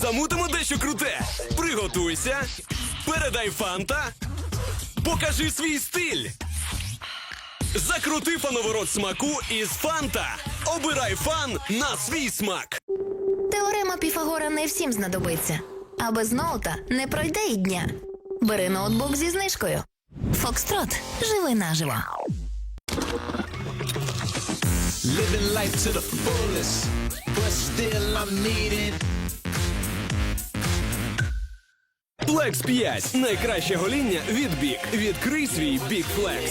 Замутимо дещо круте. Приготуйся, передай фанта, покажи свій стиль. Закрути фановорот смаку із фанта. Обирай фан на свій смак. Теорема Піфагора не всім знадобиться. А без ноута не пройде і дня. Бери ноутбук зі знижкою. Фокстрот. Живи наживо. Living life to the fullest, but still I'm needed. Flex 5. Найкраще гоління від бік. Відкрий свій бік Flex.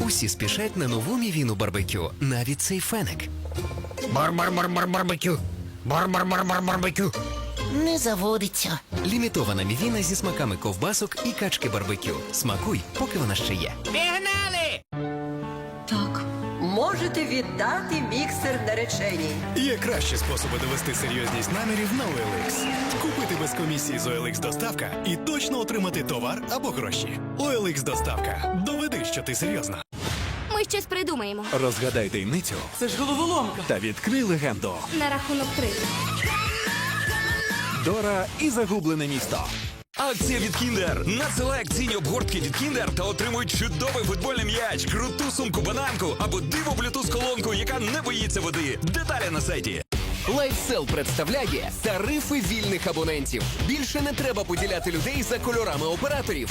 Усі спішать на нову мівіну барбекю, навіть цей феник. Бар-бар-бар-бар-барбекю. Бар-бар-бар-бар-барбекю. Не заводиться. Лімітована мівіна зі смаками ковбасок і качки барбекю. Смакуй, поки вона ще є. Пігнали! Можете віддати міксер нареченій. Є кращі способи довести серйозність намірів на OLX. Купити без комісії з OLX доставка і точно отримати товар або гроші. OLX доставка. Доведи, що ти серйозна. Ми щось придумаємо. Розгадай таємницю. Це ж головоломка. Та відкрий легенду. На рахунок три. Дора і загублене місто. Акція від Кіндер. Надсилай акційні обгортки від Кіндер та отримуй чудовий футбольний м'яч, круту сумку бананку або диво блютуз колонку, яка не боїться води. Деталі на сайті. Лайфсел представляє тарифи вільних абонентів. Більше не треба поділяти людей за кольорами операторів.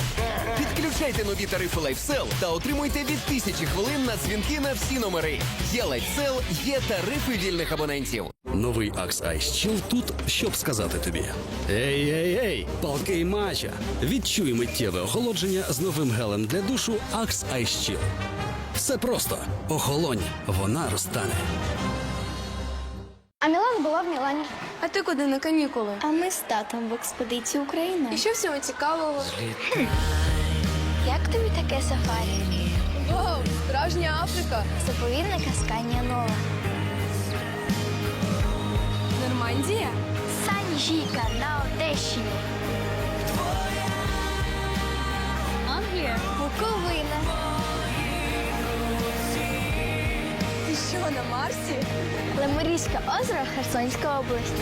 Підключайте нові тарифи Лайфсел та отримуйте від тисячі хвилин на дзвінки на всі номери. Є Лайфсел, є тарифи вільних абонентів. Новий Ice Chill тут, щоб сказати тобі. Ей, ей, ей, палкий мача. Відчуй миттєве охолодження з новим гелем для душу Ice Chill. Все просто. Охолонь, вона розтане. Була в Мілані. А ти куди на канікули? А ми з татом в експедицію Україна. І що всього цікавого? Як тобі таке сафарі? Вау, справжня Африка. Заповідна Касканія Нова. Нормандія? Санжіка на Одещині. На Марсі? Лемурійське озеро Херсонська область.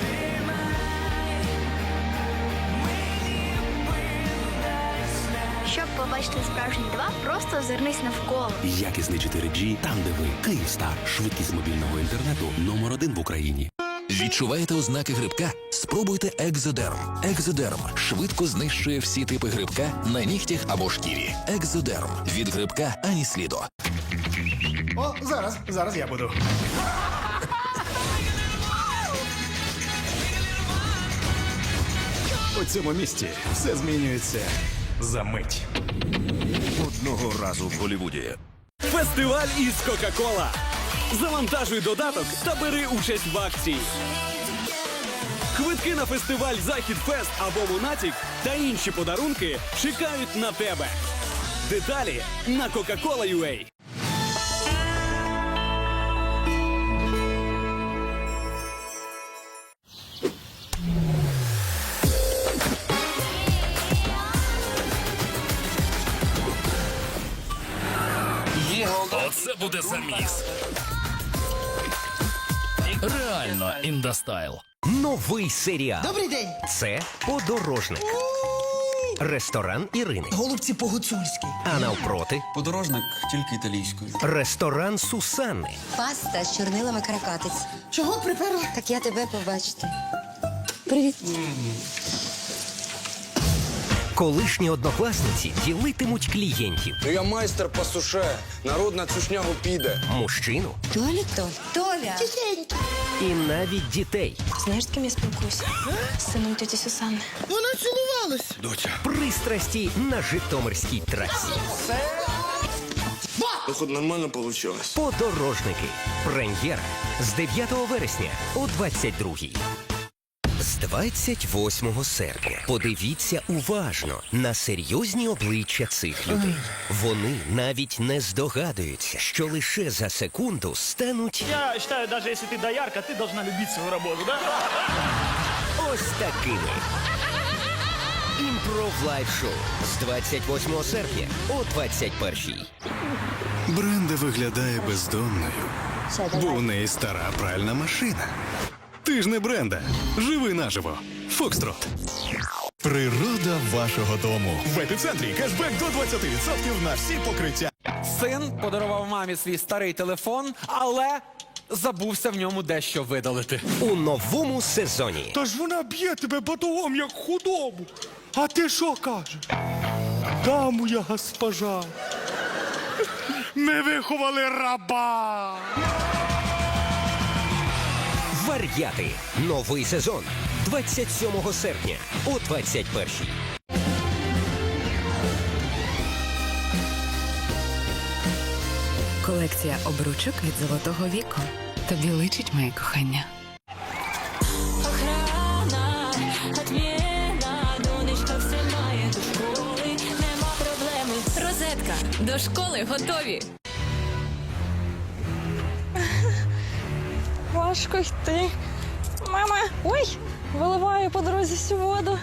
Щоб побачити справжні два, просто озирнись навколо. Якісний 4G там, де ви. Київстар. Швидкість мобільного інтернету номер один в Україні. Відчуваєте ознаки грибка? Спробуйте Екзодерм. Екзодерм швидко знищує всі типи грибка на нігтях або шкірі. Екзодерм від грибка ані сліду. О, зараз, зараз я буду. У цьому місті все змінюється за мить. Одного разу в Голлівуді. Фестиваль із Кока-Кола. Завантажуй додаток та бери участь в акції. Квитки на фестиваль Захід Фест або Монатік та інші подарунки чекають на тебе. Деталі на Coca-Cola.ua. Оце буде заміс. Реально індастайл. Новий серіал. Добрий день. Це подорожник. Ресторан Ірини. Голубці по-гуцульськи. А навпроти Подорожник тільки італійською. ресторан Сусанни. Паста з чорнилами каракатиць. Чого приперла? Так я тебе побачити. Привіт. Колишні однокласниці ділитимуть клієнтів. Ну я майстер по суше. Народ на цю шнягу піде. Мужчину Толі, Толь. Толя. і навіть дітей. Знаєш, з ким я спілкуюся? З сином тіті Сусанни. Вона цілувалась. Доця. Пристрасті на Житомирській трасі. Хоч нормально вийшло. Подорожники. Прем'єра з 9 вересня о 22 З 28 серпня подивіться уважно на серйозні обличчя цих людей. Вони навіть не здогадуються, що лише за секунду стануть Я считаю, даже если ты доярка, ты должна любить свою работу, да? ось такими. Імпров лайв шоу з 28 серпня о 21 Бренда виглядає бездомною, бо у неї стара пральна машина. Ти ж не бренда. Живи наживо. Фокстрот. Природа вашого дому. В епіцентрі кешбек до 20% на всі покриття. Син подарував мамі свій старий телефон, але забувся в ньому дещо видалити. У новому сезоні. Та ж вона б'є тебе батогом, як худобу. А ти що кажеш? Да, моя госпожа. Ми виховали раба. Вар'яти. Новий сезон. 27 серпня о 21 Колекція обручок від золотого віку. Тобі личить моє кохання. Охрана, отміна, донечка все має до школи, нема проблеми. Розетка. До школи готові. Важко йти. Мама, ой, виливаю по дорозі всю воду.